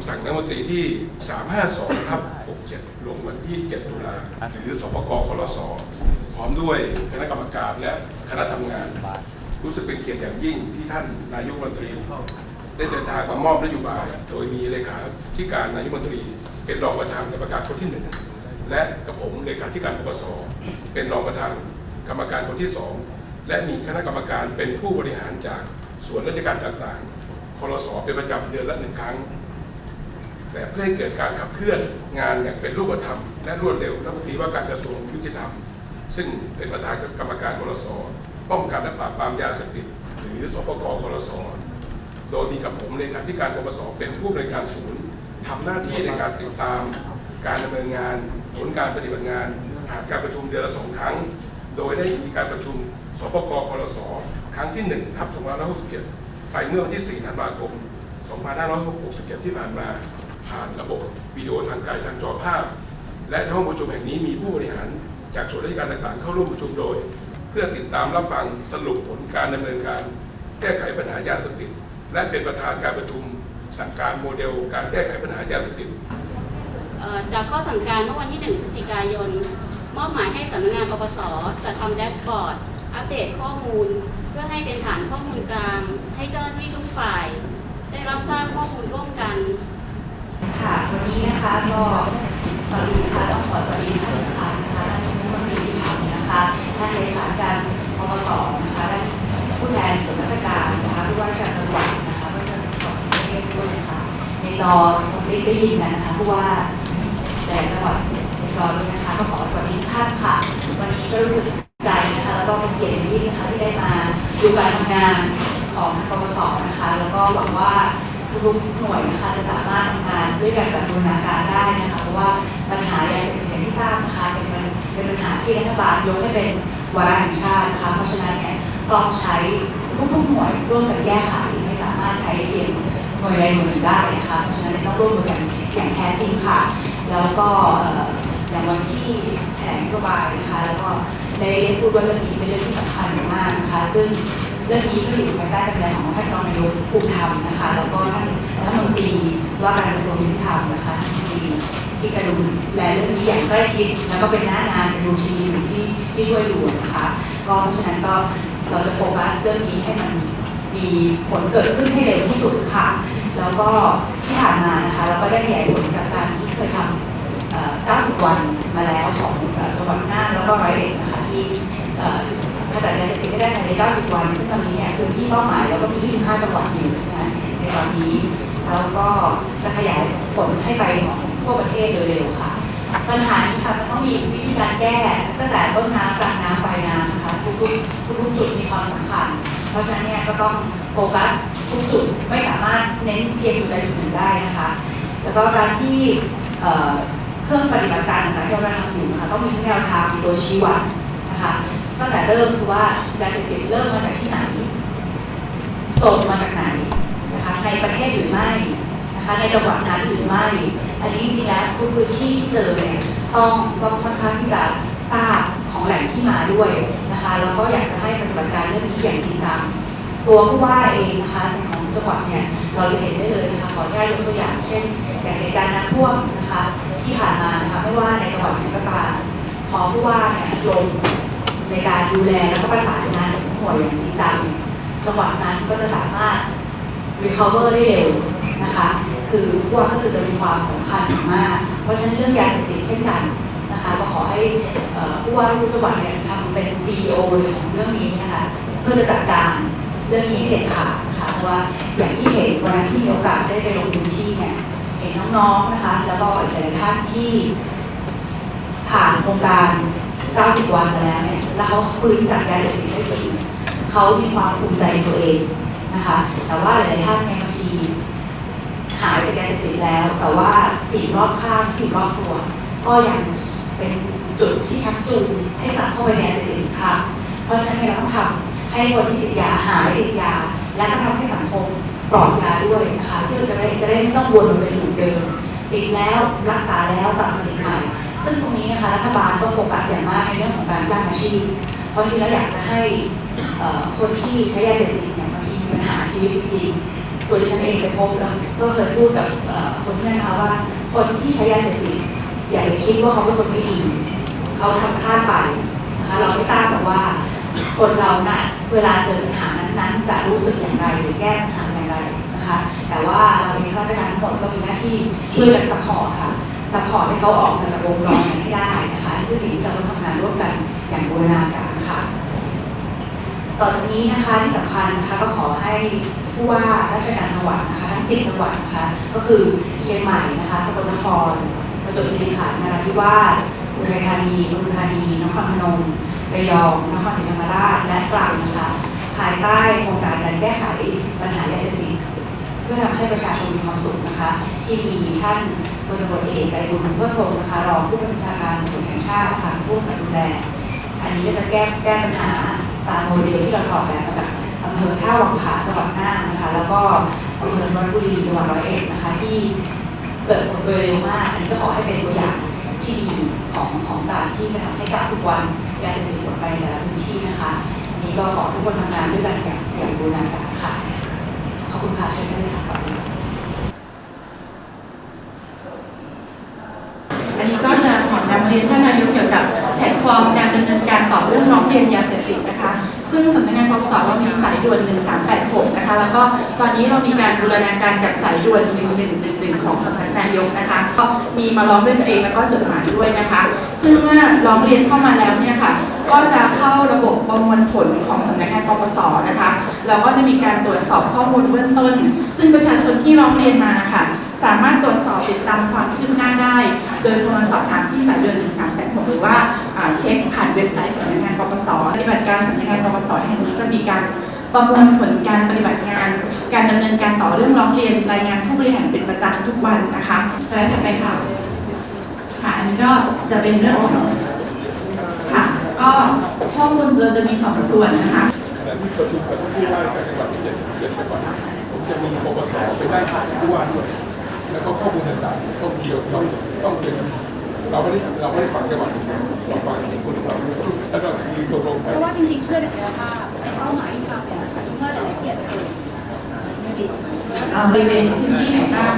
ำสั่งนายกรัฐมนตรีที่ 352ทับ67 ลงวันที่ 7 ตุลาหรือสปกคลสพร้อมด้วยคณะกรรมการและคณะทำงาน รู้สึกเป็นเกียรติอย่างยิ่งที่ท่านนายกรัฐมนตรี ได้เดินทางมามอบนโยบาย โดยมีเลขาธิการนายกรัฐมนตรี เป็นรองประธานกรรมการคนที่หนึ่งและกับผมเลขาธิการปปสเป็นรองประธานกรรมการคนที่สองและมีคณะกรรมการเป็นผู้บริหารจากส่วนราชการต่างๆคลสเป็นประจำเดือนละหนึ่งครั้ง เพื่อให้เกิดการขับเคลื่อนงานอย่างเป็นรูปธรรม และรวดเร็วรัฐมนตรีว่าการกระทรวงยุติธรรม ซึ่งเป็นประธานกรรมการคลสป้องกันและปราบปรามยาเสพติดหรือสปกคลสโดยมีกับผมเลขาธิการปปสเป็นผู้บริการศูนย์ทำหน้าที่ในการติดตาม การดำเนินงานผลการปฏิบัติงานผ่านการประชุมเดือนละสองครั้ง โดยได้มีการประชุมสปกคลสครั้งที่1ทับ2567ไปเมื่อวันที่ 4 ธันวาคม 2567 ที่ผ่านมา ผ่านระบบวิดีโอทางไกลทางจอภาพ และในห้องประชุมแห่งนี้มีผู้บริหารจากส่วนราชการต่างๆ เข้าร่วมประชุมโดย เพื่อติดตามรับฟังสรุปผลการดำเนินการ แก้ไขปัญหายาเสพติดและเป็นประธานการประชุมสั่งการโมเดล การแก้ไขปัญหายาเสพติดจากข้อสั่งการเมื่อวันที่ 1 พฤศจิกายน มอบหมายให้สำนักงานปปสจะทำแดชบอร์ด อัปเดตข้อมูล เพื่อให้เป็นฐานข้อมูลกลาง ให้เจ้าหน้าที่ทุกฝ่าย ได้รับทราบข้อมูลร่วมกันค่ะวั นะคะก็สวัสดีค่ะต้องขอสวัสดีท่านประธานนะคะท่านรัฐมนตรีที่ทำนะคะท่านเลขาธิการปปสนะคะท่านผู้แทนส่วนราชการนะคะผู้ว่าราชการจังหวัดนะคะผู้เชิญของประเทศด้วยนะคะในจอได้ได้ยินกันนะคะผู้ว่าแต่จังหวัดในจอด้วยนะคะก็ขอสวัสดีทุกท่านค่ะ วันนี้ก็รู้สึกใจนะคะแล้วก็เป็นเกียรติอย่างยิ่งนะคะที่ได้มาดูการทำงานของปปสนะคะ แล้วก็หวังว่า ทุกหน่วยนะคะจะสามารถทำงานด้วยกันแบบบูรณาการได้นะคะเพราะว่าปัญหายาเสพติดอย่างที่ทราบนะคะเป็นปัญเป็นปัญหาที่รัฐบาลยกให้เป็นวาระแห่งชาตินะคะเพราะฉะนั้นเนี่ยต้องใช้ทุกๆหน่วยร่วมกันแก้ไขไม่สามารถใช้เพียงหน่วยใดหน่วยหนึ่งได้นะคะเพราะฉะนั้นต้องร่วมมือกันอย่างแท้จริงค่ะ แล้วก็อย่างวันที่แถลงนโยบายนะคะแล้วก็ได้ได้พูดว่าเรื่องนี้เป็นเรื่องที่สำคัญมากนะคะซึ่ง เรื่องนี้ก็อยู่ภายใต้การดูแลของท่านรองนายกภูมิธรรมนะคะ แล้วก็ท่านรัฐมนตรีว่าการกระทรวงยุติธรรมนะคะที่ที่จะดูแลเรื่องนี้อย่างใกล้ชิด แล้วก็เป็นหน้างานเป็นรูทีนที่ที่ช่วยดูนะคะ ก็เพราะฉะนั้นก็เราจะโฟกัสเรื่องนี้ให้มันมีผลเกิดขึ้นให้เร็วที่สุดค่ะ แล้วก็ที่ผ่านมานะคะเราก็ได้ขยายผลจากการที่เคยทำ90 วันมาแล้วของจังหวัดน่านแล้วก็ร้อยเอ็ดนะคะที่เอ่อ ขจัดยาเสพติด ใน 90 วันซึ่งตอนนี้เนี่ยพื้นที่เป้าหมายเราก็มี 25 จังหวัดอยู่นะในตอนนี้แล้วก็จะขยายผลให้ไปของทั่วประเทศโดยเร็วค่ะ ปัญหานี้ค่ะมันต้องมีวิธีการแก้ตั้งแต่ต้นน้ำกลางน้ำปลายน้ำนะคะทุกๆทุกจุดมีความสำคัญ เพราะฉะนั้นเนี่ยก็ต้องโฟกัสทุกจุดไม่สามารถเน้นเพียงจุดใดจุดหนึ่งได้นะคะ แล้วก็การที่เอ่อเครื่องปฏิบัติการต่างๆที่เราทำอยู่นะคะต้องมีทั้งแนวทางมีตัวชี้วัดนะคะ ตั้งแต่เริ่มคือว่ายาเสพติดเริ่มมาจากที่ไหนส่งมาจากไหนนะคะในประเทศหรือไม่นะคะในจังหวัดนั้นหรือไม่ อันนี้จริงๆแล้วทุกพื้นที่ที่เจอเนี่ยต้องต้องค่อนข้างที่จะทราบของแหล่งที่มาด้วยนะคะแล้วก็อยากจะให้ปฏิบัติการเรื่องนี้อย่างจริงจังตัวผู้ว่าเองนะคะของจังหวัดเนี่ยเราจะเห็นได้เลยนะคะขออนุญาตยกตัวอย่าง เช่นอย่างเหตุการณ์น้ำท่วมนะคะที่ผ่านมานะคะไม่ว่าในจังหวัดไหนก็ตามพอผู้ว่าเนี่ยลง ในการดูแลแล้วก็ประสานงานกับทุกหน่วยอย่างจริงจังจังหวัดนั้นก็จะสามารถ recover ได้เร็วนะคะ คือผู้ว่าก็คือจะมีความสำคัญอย่างมาก เพราะฉะนั้นเรื่องยาเสพติดเช่นกันนะคะก็ขอให้ผู้ว่าทุกจังหวัดเนี่ยทำเป็น CEO เลยของเรื่องนี้นะคะเพื่อจะจัดการเรื่องนี้ให้เด็ดขาดนะคะเพราะว่าอย่างที่เห็นวันนั้นที่มีโอกาสได้ไปลงพื้นที่เนี่ยเห็นน้องๆนะคะ แล้วก็อีกหลายท่านที่ผ่านโครงการ 90 วันมาแล้วเนี่ยแล้วเขาฟื้นจากยาเสพติดได้จริงเขามีความภูมิใจในตัวเองนะคะ แต่ว่าหลายท่านเนี่ยบางทีหายจากยาเสพติดแล้ว แต่ว่าสิ่งรอบข้างที่อยู่รอบตัว ก็ยังเป็นจุดที่ชักจูงให้กลับเข้าไปในยาเสพติดอีกครั้งเพราะฉะนั้นเราต้องทำให้คนที่ติดยาหายติดยา และก็ทำให้สังคมปลอดยาด้วยนะคะเพื่อจะได้จะได้ไม่ต้องวนมาเป็นหลุมเดิมติดแล้วรักษาแล้วกลับมาติดใหม่ ซึ่งตรงนี้นะคะรัฐบาลก็โฟกัสอย่างมากในเรื่องของการสร้างอาชีพ เพราะจริงแล้วอยากจะให้คนที่ใช้ยาเสพติดเนี่ยบางทีมีปัญหาชีวิตจริงตัวดิฉันเองไปพบแล้วก็เคยพูดกับคนที่นั่นนะคะว่า คนที่ใช้ยาเสพติดอย่าไปคิดว่าเขาเป็นคนไม่ดีเขาทำข้ามไปนะคะเราไม่ทราบหรอกว่าคนเราน่ะเวลาเจอปัญหานั้นๆ จะรู้สึกอย่างไรหรือแก้ปัญหาอย่างไรนะคะ แต่ว่าเราเองข้าราชการทั้งหมดก็มีหน้าที่ช่วยกันซัพพอร์ตค่ะ ซัพพอร์ตให้เขาออกมาจากวงจรนั้นให้ได้นะคะนี่คือสิ่งที่เราต้องทำงานร่วมกันอย่างบูรณาการค่ะ ต่อจากนี้นะคะที่สำคัญนะคะก็ขอให้ผู้ว่าราชการจังหวัดนะคะทั้ง10จังหวัดนะคะก็คือเชียงใหม่นะคะสกลนครประจวบคีรีขันธ์นราธิวาสอุทัยธานีปทุมธานีนครพนมระยองนครศรีธรรมราชและตรังนะคะภายใต้โครงการการแก้ไขปัญหายาเสพติด พื่อทำให้ประชาชนมีความสุขนะคะ ที่มีท่านพลตำรวจเอกไตรบุญเพื่อทรงนะคะรองผู้บัญชาการตำรวจแห่งชาติค่ะผู้กำกับดูแลอันนี้ก็จะแก้แก้ปัญหาตามโมเดลที่เราถอดแบบมาจากอำเภอท่าวังผาจังหวัดน่านนะคะ แล้วก็อำเภอนนทบุรีจังหวัดร้อยเอ็ดนะคะที่เกิดผลโดยเร็วมาก อันนี้ก็ขอให้เป็นตัวอย่างที่ดีของของการที่จะทำให้90วันยาเสพติดหมดไปในแต่ละพื้นที่นะคะ นี้ก็ขอทุกคนทำงานด้วยกันอย่างอย่างบูรณาการค่ะ อบคุณค่ะเชิญได้เลยค่ะขอบคุณค่ะอันนี้ก็จะขอนำเรียนท่านนายกเกี่ยวกับแพลตฟอร์มการดำเนินการต่อเรื่องร้องเรียนยาเสพติดนะคะ ซึ่งสำนักงานปปสเรามีสายด่วน 1386 นะคะ แล้วก็ตอนนี้เรามีการบูรณาการกับสายด่วน 1111 ของสำนักนายกนะคะ ก็มีมาร้องด้วยตัวเองแล้วก็จดหมายด้วยนะคะ ซึ่งเมื่อร้องเรียนเข้ามาแล้วเนี่ยค่ะ ก็จะเข้าระบบประมวลผลของสำนักงานปปสนะคะ แล้วก็จะมีการตรวจสอบข้อมูลเบื้องต้น ซึ่งประชาชนที่ร้องเรียนมาค่ะ สามารถตรวจสอบติดตามความคืบหน้าได้ โดยโทรสอบถามที่สายด่วน1386 หรือว่าเช็คผ่านเว็บไซต์สำนักงานปปสปฏิบัติการสำนักงานปปสแห่งนี้จะมีการประมวลผลการปฏิบัติงาน การดำเนินการต่อเรื่องร้องเรียนรายงานผู้บริหารเป็นประจำทุกวันนะคะสไลด์ถัดไปค่ะค่ะอันนี้ก็จะเป็นเรื่องของค่ะ ก็ข้อมูลเราจะมีสองส่วนนะคะ ขณะที่ประชุมกับท่านผู้ว่าราชการจังหวัดที่เจ็ดเจ็ดจังหวัดผมจะมีปปสไปได้ของผู้ว่าด้วย แล้วก็ข้อมูลต่างๆต้องเกี่ยวต้องต้องเป็นเราไม่ได้เราไม่ได้ฟังจังหวัดอย่างเดียวเราฟังคนของเราแล้วก็มีตกลงกันเพราะว่าจริงๆเชื่อในศักยภาพในเป้าหมายที่ทำเนี่ยนะคะเมื่อหลายที่อาจจะเกิดจริงอ่าบริเวณพื้นที่ไหนบ้าง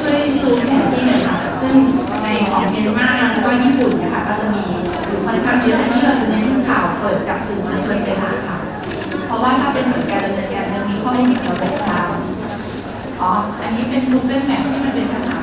ช่วยซูมแผนที่หน่อยค่ะซึ่งในของเมียนมาแล้วก็ญี่ปุ่นนะคะก็จะมีค่อนข้างเยอะอันนี้เราจะเน้นข่าวเปิดจากสื่อมวลชนเป็นหลักค่ะ เพราะว่าถ้าเป็นการดำเนินการจะมีข้อมูลเกี่ยวกับทางอ๋อ อันนี้เป็น Google Map ที่มันเป็นภาษา